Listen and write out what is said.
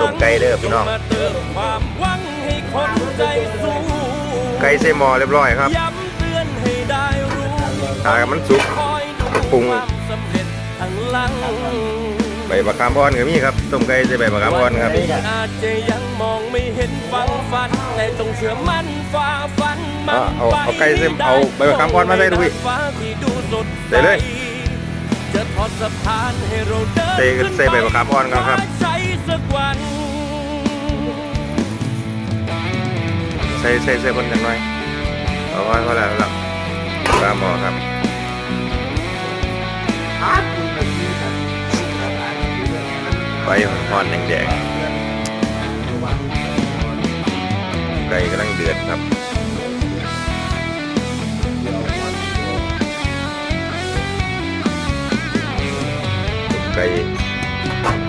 ต้มไก่เด้อพี่น้องมาเติมความหวังให้คนใจสู้ไก่ใส่หม้อเรียบร้อยครับย้ำเตือนให้ได้รู้ถ้ามันสุกคอยดูก็ปรุงความสำเร็จข้างหลังใบมะขามอ่อนก็มีครับต้มไก่ใส่ใบมะขามอ่อนครับวันนี้อาจจะยังมองไม่เห็นฟังฟันแต่ต้องเชื่อมั่นฝ่าฟันมันเอาเอาเอาไก่เส้นเอาใบมะขามอ่อนมาใส่ดูดิฟ้าที่ดูสดใสใส่เลยจะทอดสะพานให้เราเดินใส่ขึ้นใส่ใบมะขามอ่อนก่อนครับใช้ สักวัน ใส่ใส่ใส่คนกันหน่อยเอาไว้พอแล้วแล้วปลาหมอครับไฟห่อนแดงๆไก่กำลังเดือดครับไก่